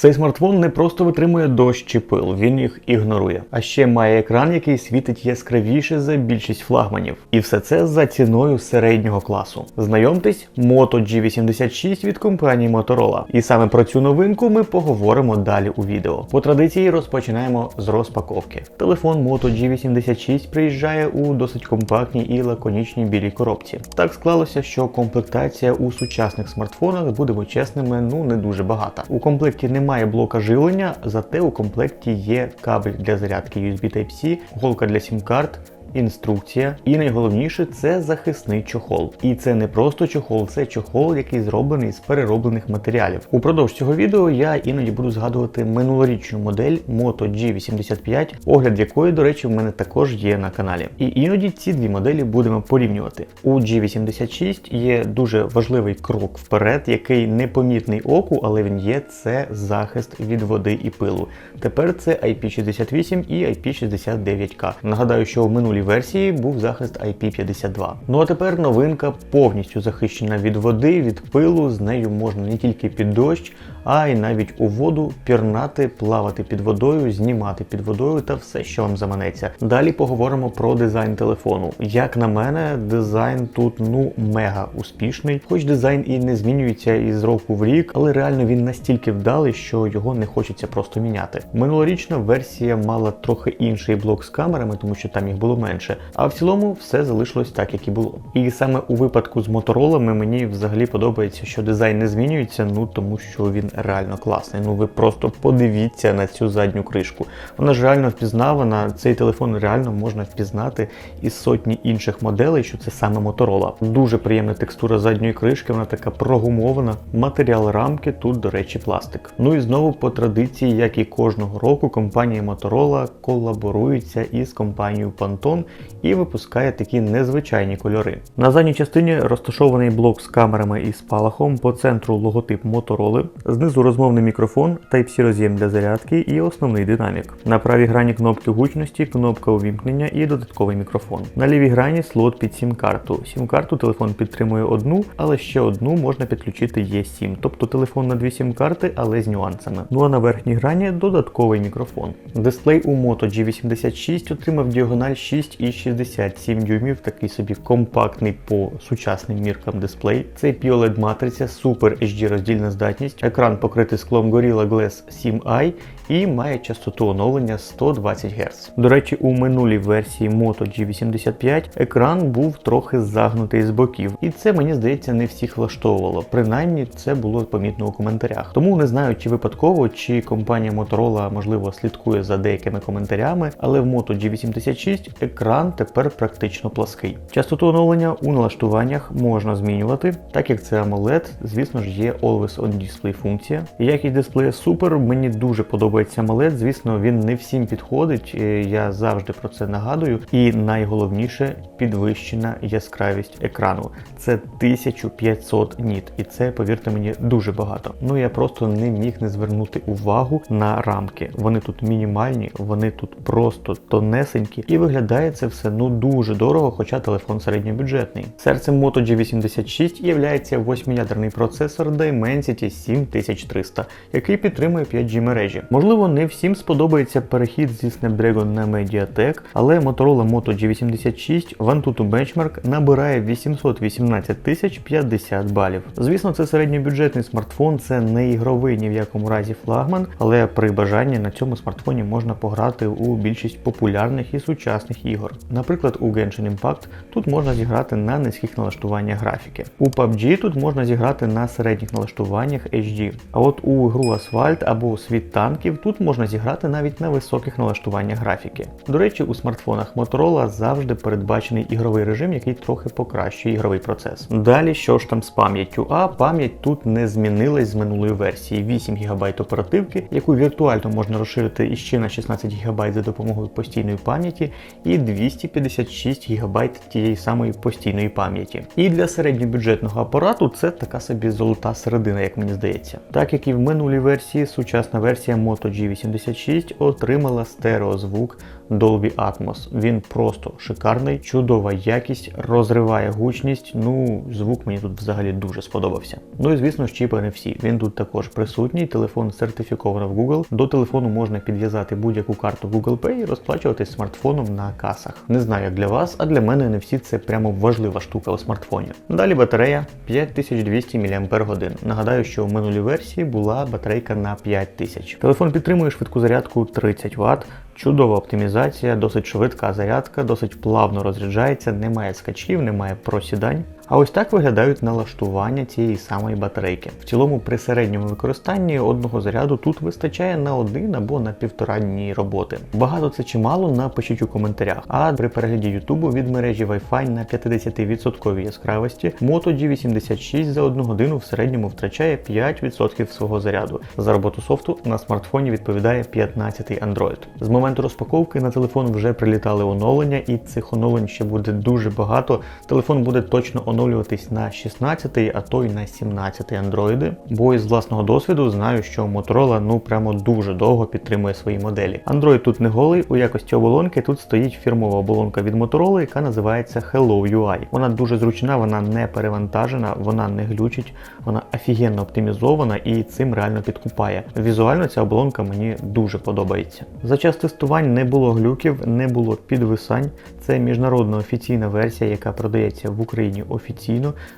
Цей смартфон не просто витримує дощ чи пил, він їх ігнорує. А ще має екран, який світить яскравіше за більшість флагманів. І все це за ціною середнього класу. Знайомтесь, Moto G86 від компанії Motorola. І саме про цю новинку ми поговоримо далі у відео. По традиції розпочинаємо з розпаковки. Телефон Moto G86 приїжджає у досить компактній і лаконічній білій коробці. Так склалося, що комплектація у сучасних смартфонах, будемо чесними, ну не дуже багата. У комплекті немає блока живлення, зате у комплекті є кабель для зарядки USB Type-C, голка для сім-карт. Інструкція, і найголовніше це захисний чохол. І це не просто чохол, це чохол, який зроблений з перероблених матеріалів. Упродовж цього відео я іноді буду згадувати минулорічну модель Moto G85, огляд якої, до речі, в мене також є на каналі. І іноді ці дві моделі будемо порівнювати. У G86 є дуже важливий крок вперед, який непомітний оку, але він є це захист від води і пилу. Тепер це IP68 і IP69K. Нагадаю, що в минулій версії був захист IP52. Ну а тепер новинка повністю захищена від води, від пилу. З нею можна не тільки під дощ, а й навіть у воду пірнати, плавати під водою, знімати під водою та все, що вам заманеться. Далі поговоримо про дизайн телефону. Як на мене, дизайн тут ну мега успішний, хоч дизайн і не змінюється із року в рік, але реально він настільки вдалий, що його не хочеться просто міняти. Минулорічна версія мала трохи інший блок з камерами, тому що там їх було менше. А в цілому все залишилось так, як і було. І саме у випадку з моторолами мені взагалі подобається, що дизайн не змінюється, ну тому що він реально класний. Ну ви просто подивіться на цю задню кришку. Вона ж реально впізнавана. Цей телефон реально можна впізнати із сотні інших моделей, що це саме Motorola. Дуже приємна текстура задньої кришки, вона така прогумована. Матеріал рамки тут, до речі, пластик. Ну і знову по традиції, як і кожного року, компанія Motorola колаборується із компанією Pantone і випускає такі незвичайні кольори. На задній частині розташований блок з камерами і спалахом, по центру логотип Motorola, знизу розмовний мікрофон, Type-C роз'єм для зарядки і основний динамік. На правій грані кнопки гучності, кнопка увімкнення і додатковий мікрофон. На лівій грані слот під сім-карту. Сім-карту телефон підтримує одну, але ще одну можна підключити Є7, тобто телефон на дві сім-карти, але з нюансами. Ну а на верхній грані додатковий мікрофон. Дисплей у Moto G86 отримав діагональ 6,67 дюймів, такий собі компактний по сучасним міркам дисплей. Це POLED матриця, Super HD роздільна здатність, екран покритий склом Gorilla Glass 7i і має частоту оновлення 120 Гц. До речі, у минулій версії Moto G85 екран був трохи загнутий з боків, і це мені здається не всіх влаштовувало. Принаймні це було помітно у коментарях. Тому не знаю, чи випадково, чи компанія Motorola можливо слідкує за деякими коментарями, але в Moto G86 екран тепер практично плаский. Частоту оновлення у налаштуваннях можна змінювати, так як це AMOLED, звісно ж, є Always On Display функція. Якість дисплея супер, мені дуже подобається AMOLED, звісно, він не всім підходить, е, я завжди про це нагадую. І найголовніше підвищена яскравість екрану. Це 1500 ніт, і це, повірте мені, дуже багато. Ну я просто не міг не звернути увагу на рамки. Вони тут мінімальні, вони тут просто тонесенькі, і виглядає це все ну дуже дорого, хоча телефон середньобюджетний. Серцем Moto G86 є восьмиядерний процесор Dimensity 7300, який підтримує 5G мережі. Можливо, не всім сподобається перехід зі Snapdragon на Mediatek, але Motorola Moto G86 в Antutu Benchmark набирає 818 тисяч 50 балів. Звісно, це середньобюджетний смартфон, це не ігровий ні в якому разі флагман, але при бажанні на цьому смартфоні можна пограти у більшість популярних і сучасних ігор. Наприклад, у Genshin Impact тут можна зіграти на низьких налаштуваннях графіки. У PUBG тут можна зіграти на середніх налаштуваннях HD. А от у гру Асфальт або Світ танків тут можна зіграти навіть на високих налаштуваннях графіки. До речі, у смартфонах Motorola завжди передбачений ігровий режим, який трохи покращує ігровий процес. Далі що ж там з пам'яттю? А пам'ять тут не змінилась з минулої версії. 8 ГБ оперативки, яку віртуально можна розширити іще на 16 ГБ за допомогою постійної пам'яті, і 256 ГБ тієї самої постійної пам'яті. І для середньобюджетного апарату це така собі золота середина, як мені здається. Так як і в минулій версії, сучасна версія Moto G86 отримала стереозвук Dolby Atmos. Він просто шикарний, чудова якість, розриває гучність. Ну, звук мені тут взагалі дуже сподобався. Ну і звісно ж, не всі. Він тут також присутній. Телефон сертифіковано в Google. До телефону можна підв'язати будь-яку карту Google Pay і розплачуватись смартфоном на касах. Не знаю, як для вас, а для мене не всі це прямо важлива штука у смартфоні. Далі батарея 5200 мАч. Нагадаю, що в минулій версії була батарейка на 5000. Телефон підтримує швидку зарядку 30 Вт. Чудова оптимізація, досить швидка зарядка, досить плавно розряджається, немає скачів, немає просідань. А ось так виглядають налаштування цієї самої батарейки. В цілому, при середньому використанні одного заряду тут вистачає на один або на півтора дні роботи. Багато це чи мало, напишіть у коментарях. А при перегляді Ютубу від мережі Wi-Fi на 50% яскравості Moto G86 за одну годину в середньому втрачає 5% свого заряду. За роботу софту на смартфоні відповідає 15-й Android. З моменту розпаковки на телефон вже прилітали оновлення, і цих оновлень ще буде дуже багато. Телефон буде точно оновлюватись на 16-й, а то й на 17-й андроїди. Бо із власного досвіду знаю, що Motorola ну прямо дуже довго підтримує свої моделі. Android тут не голий, у якості оболонки тут стоїть фірмова оболонка від Motorola, яка називається Hello UI. Вона дуже зручна, вона не перевантажена, вона не глючить, вона офігенно оптимізована і цим реально підкупає. Візуально ця оболонка мені дуже подобається. За час тестувань не було глюків, не було підвисань. Це міжнародна офіційна версія, яка продається в Україні офіційно.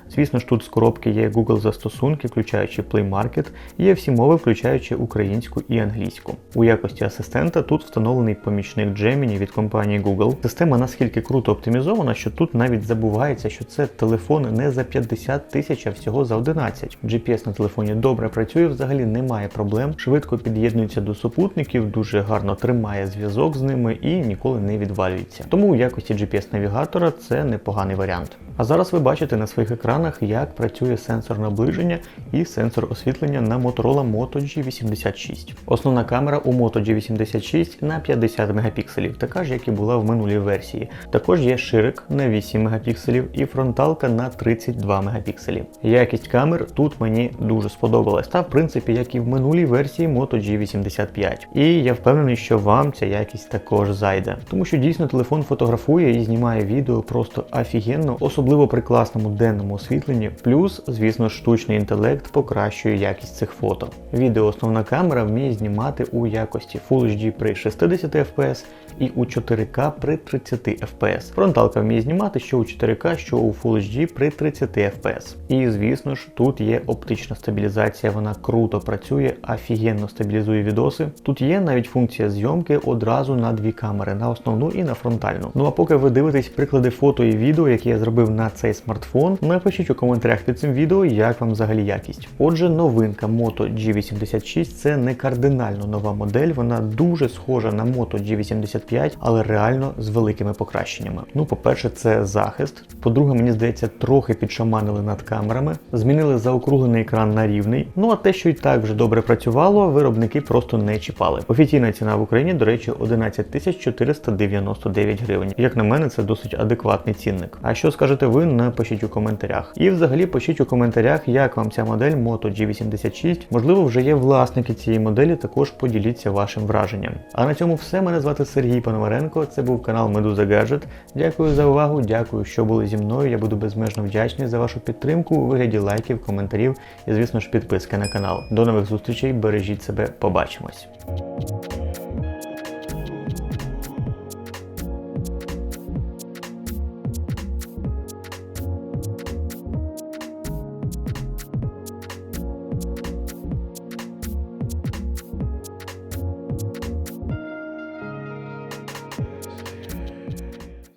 Звісно ж, тут з коробки є Google застосунки, включаючи Play Market, є всі мови, включаючи українську і англійську. У якості асистента тут встановлений помічник Gemini від компанії Google. Система наскільки круто оптимізована, що тут навіть забувається, що це телефон не за 50 тисяч, а всього за 11. GPS на телефоні добре працює, взагалі немає проблем. Швидко під'єднується до супутників, дуже гарно тримає зв'язок з ними і ніколи не відвалюється. Тому у якості GPS-навігатора це непоганий варіант. А зараз ви бачите на своїх екранах, як працює сенсор наближення і сенсор освітлення на Motorola Moto G86. Основна камера у Moto G86 на 50 мегапікселів, така ж як і була в минулій версії. Також є ширик на 8 мегапікселів і фронталка на 32 мегапікселів. Якість камер тут мені дуже сподобалась, та в принципі, як і в минулій версії Moto G85. І я впевнений, що вам ця якість також зайде, тому що дійсно телефон фотографує і знімає відео просто офігенно, особливо при класному денному освітленні. Плюс, звісно, штучний інтелект покращує якість цих фото. Відео основна камера вміє знімати у якості Full HD при 60 FPS і у 4К при 30 FPS. Фронталка вміє знімати що у 4К, що у Full HD при 30 FPS. І звісно ж, тут є оптична стабілізація, вона круто працює, офігенно стабілізує відоси. Тут є навіть функція зйомки одразу на дві камери, на основну і на фронтальну. Ну а поки ви дивитесь приклади фото і відео, які я зробив на цей смартфон, напишіть у коментарях під цим відео, як вам взагалі якість. Отже, новинка Moto G86 це не кардинально нова модель, вона дуже схожа на Moto G85, але реально з великими покращеннями. Ну, по-перше, це захист. По-друге, мені здається, трохи підшаманили над камерами, змінили заокруглений екран на рівний. Ну а те, що і так вже добре працювало, виробники просто не чіпали. Офіційна ціна в Україні, до речі, 11 499 гривень. Як на мене, це досить адекватний цінник. А що скажете ви, напишіть у коментарях. І взагалі пишіть у коментарях, як вам ця модель Moto G86. Можливо, вже є власники цієї моделі, також поділіться вашим враженням. А на цьому все. Мене звати Сергій Пономаренко. Це був канал Медуза Гаджет. Дякую за увагу, дякую, що були зі мною. Я буду безмежно вдячний за вашу підтримку у вигляді лайків, коментарів і, звісно ж, підписки на канал. До нових зустрічей, бережіть себе, побачимось.